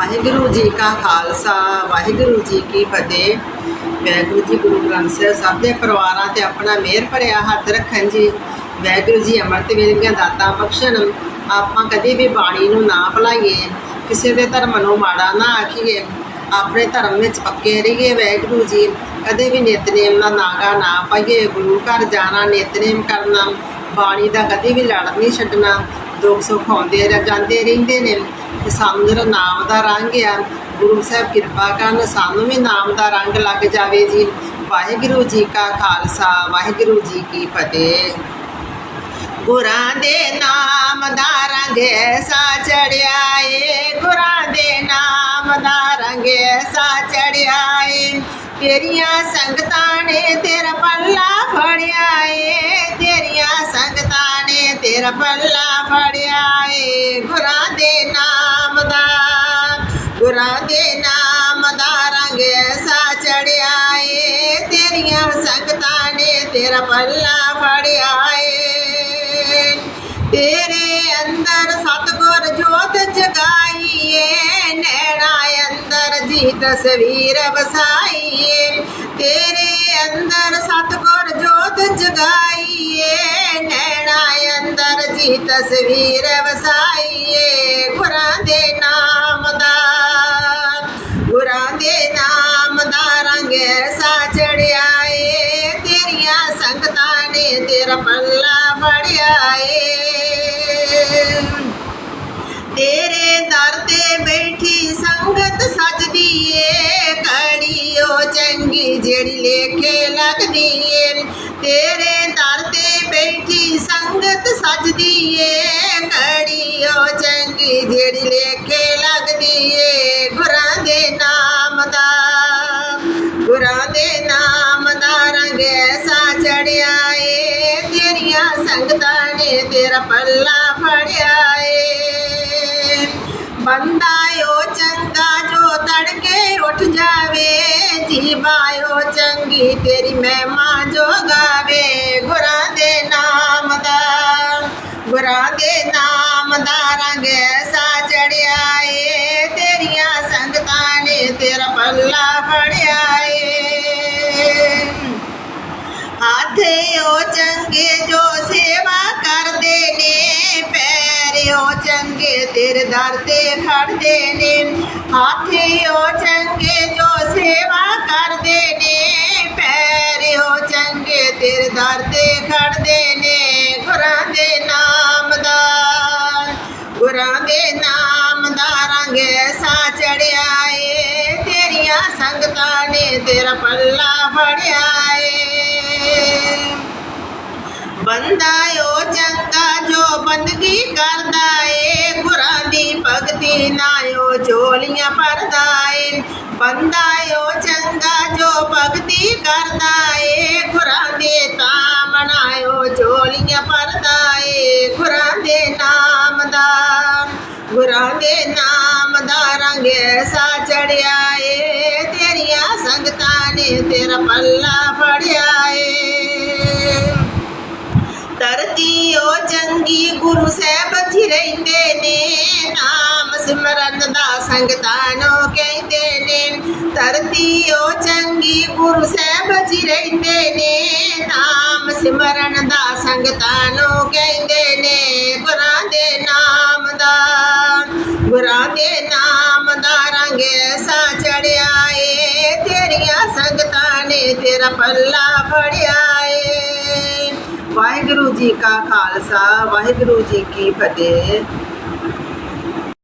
ਵਾਹਿਗੁਰੂ ਜੀ ਕਾ ਖਾਲਸਾ, ਵਾਹਿਗੁਰੂ ਜੀ ਕੀ ਫਤਿਹ। ਵਾਹਿਗੁਰੂ ਜੀ, ਗੁਰੂ ਗ੍ਰੰਥ ਸਾਹਿਬ ਸਭ ਦੇ ਪਰਿਵਾਰਾਂ ਤੇ ਆਪਣਾ ਮਿਹਰ ਭਰਿਆ ਹੱਥ ਰੱਖਣ ਜੀ। ਵਾਹਿਗੁਰੂ ਜੀ ਅੰਮ੍ਰਿਤ ਵੇਲੇ ਦੀਆਂ ਦਾਤਾਂ ਬਖਸ਼ਣ। ਆਪਾਂ ਕਦੇ ਵੀ ਬਾਣੀ ਨੂੰ ਨਾ ਭੁਲਾਈਏ। ਕਿਸੇ ਦੇ ਧਰਮ ਨੂੰ ਮਾੜਾ ਨਾ ਆਖੀਏ। ਆਪਣੇ ਧਰਮ ਵਿੱਚ ਪੱਕੇ ਰਹੀਏ ਵਾਹਿਗੁਰੂ ਜੀ। ਕਦੇ ਵੀ ਨਿਤਨੇਮ ਦਾ ਨਾਗਾ ਨਾ ਪਾਈਏ। ਗੁਰੂ ਘਰ ਜਾਣਾ, ਨਿਤਨੇਮ ਕਰਨਾ। ਬਾਣੀ ਦਾ ਕਦੇ ਵੀ ਲੜ ਨਹੀਂ ਛੱਡਣਾ। ਦੁੱਖ ਸੁੱਖ ਆਉਂਦੇ ਰਹਿ ਜਾਂਦੇ ਰਹਿੰਦੇ ਨੇ। ਤੇ ਸਾਨੂੰ ਜਿਹੜਾ ਨਾਮ ਦਾ ਰੰਗ ਆ, ਗੁਰੂ ਸਾਹਿਬ ਕਿਰਪਾ ਕਰਨ ਸਾਨੂੰ ਵੀ ਨਾਮ ਦਾ ਰੰਗ ਲੱਗ ਜਾਵੇ ਜੀ। ਵਾਹਿਗੁਰੂ ਜੀ ਕਾ ਖਾਲਸਾ, ਵਾਹਿਗੁਰੂ ਜੀ ਕੀ ਫਤਿਹ। ਗੁਰਾਂ ਦੇ ਨਾਮ ਦਾ ਰੰਗ ਐਸਾ ਚੜਿਆ ਏ, ਗੁਰਾਂ ਦੇ ਨਾਮ ਦਾ ਰੰਗ ਐਸਾ ਚੜਿਆ ਏ। ਤੇਰੀਆਂ ਸੰਗਤਾਂ ਨੇ ਤੇਰਾ ਪੱਲਾ ਫੜਿਆ ਏ, ਤੇਰੀਆਂ ਸੰਗਤਾਂ ਤੇਰਾ ਪੱਲਾ ਫੜਿਆ ਏ ਗੁਰਾਂ ਦੇ ਨਾਮ ਦਾ। ਗੁਰਾਂ ਦੇ ਨਾਮ ਦਾ ਰੰਗ ਐਸਾ ਚੜਿਆ ਏ। ਤੇਰੀਆਂ ਸੰਗਤਾਂ ਨੇ ਤੇਰਾ ਪੱਲਾ ਫੜਿਆ ਏ। ਤੇਰੇ ਅੰਦਰ ਸਤਗੁਰ ਜੋਤ ਜਗਾਈਏ ਨੈਣਾ ਅੰਦਰ ਜੀ ਤਸਵੀਰ ਵਸਾਈਏ ਤਸਵੀਰ ਵਸਾਈਏ ਗੁਰਾਂ ਦੇ ਨਾਮ ਦਾ। ਗੁਰਾਂ ਦੇ ਨਾਮ ਦਾ ਰੰਗ ਐਸਾ ਚੜਿਆ ਏ ਤੇਰੀਆਂ ਸੰਗਤਾਂ ਨੇ ਤੇਰਾ ਪੱਲਾ ਫੜਿਆ ਏ ਤੇਰੇ ਦਰ ਤੇ ਬੈਠੀ ਸੰਗਤ ਸਜਦੀ ਏ ਕੜੀ ਉਹ ਚੰਗੀ ਜਿਹੜੀ ਲੇਖੇ ਲੱਗਦੀ ਏ। ਤੇਰੇ ਸੰਗਤ ਸਜਦੀ ਏ ਕੜੀ ਉਹ ਚੰਗੀ ਜਿਹੜੀ ਲੇਖੇ ਲੱਗਦੀ ਏ ਗੁਰਾਂ ਦੇ ਨਾਮ ਦਾ। ਗੁਰਾਂ ਦੇ ਨਾਮ ਦਾ ਰੰਗ ਐਸਾ ਚੜਿਆ ਏ, ਤੇਰੀਆਂ ਸੰਗਤਾਂ ਨੇ ਤੇਰਾ ਪੱਲਾ ਫੜਿਆ ਏ। ਬੰਦਾ ਓ ਚੰਗਾ ਜੋ ਤੜਕੇ ਉੱਠ ਜਾਵੇ ਜੀਵਾਇਓ ਚੰਗੀ ਤੇਰੀ ਮਹਿਮਾ ਜੋ ਗਾਵੇ ਤੇਰਾ ਪੱਲਾ ਫੜਿਆ ਏ ਹਾਥੇ ਉਹ ਚੰਗੇ ਜੋ ਸੇਵਾ ਕਰਦੇ ਨੇ, ਪੈਰ ਉਹ ਚੰਗੇ ਤੇਰੇ ਦਰ ਤੇ ਖੜਦੇ ਨੇ। ਹਾਥੇ ਉਹ ਚੰਗੇ ਜੋ ਸੇਵਾ ਕਰਦੇ ਨੇ, ਪੈਰ ਉਹ ਚੰਗੇ ਤੇਰੇ ਦਰ ਤੇ ਖੜਦੇ ਨੇ। ਤੇਰੀਆਂ ਸੰਗਤਾਂ ਨੇ ਤੇਰਾ ਪੱਲਾ ਫੜਿਆ ਏ ਬੰਦਾ ਓ ਚੰਗਾ ਜੋ ਬੰਦਗੀ ਕਰਦਾ ਏ, ਗੁਰਾਂ ਦੀ ਭਗਤੀ ਨਾਇਓ ਝੋਲੀਆਂ ਭਰਦਾ ਏ। ਬੰਦਾ ਓ ਚੰਗਾ ਜੋ ਭਗਤੀ ਕਰਦਾ ਏ, ਗੁਰਾਂ ਦੇ ਤਾਂ ਮਨਾਇਓ ਝੋਲੀਆਂ ਭਰਦਾ ਏ। ਗੁਰਾਂ ਦੇ ਨਾਮ ਦਾ, ਗੁਰਾਂ ਦੇ ਨਾਮ ਦਾ ਰੰਗ ਐਸਾ ਚੜਿਆ ਏ। ਸੰਗਤਾਂ ਨੇ ਤੇਰਾ ਪੱਲਾ ਫੜਿਆ ਏ ਧਰਤੀ ਉਹ ਚੰਗੀ ਗੁਰੂ ਸਾਹਿਬ ਜੀ ਰਹਿੰਦੇ ਨੇ, ਨਾਮ ਸਿਮਰਨ ਦਾ ਸੰਗਤਾਂ ਨੂੰ ਕਹਿੰਦੇ ਨੇ। ਧਰਤੀ ਉਹ ਚੰਗੀ ਗੁਰੂ ਸਾਹਿਬ ਜੀ ਰਹਿੰਦੇ ਨੇ, ਨਾਮ ਸਿਮਰਨ ਦਾ ਸੰਗਤਾਂ ਨੂੰ ਕਹਿੰਦੇ ਨੇ। ਗੁਰਾਂ ਦੇ ਨਾਮ ਦਾ ਨੇ ਪੱਲਾ ਫੜਿਆ ਏ ਵਾਹਿਗੁਰੂ ਜੀ ਕਾ ਖਾਲਸਾ ਵਾਹਿਗੁਰੂ ਜੀ ਕੀ ਫਤਿਹ।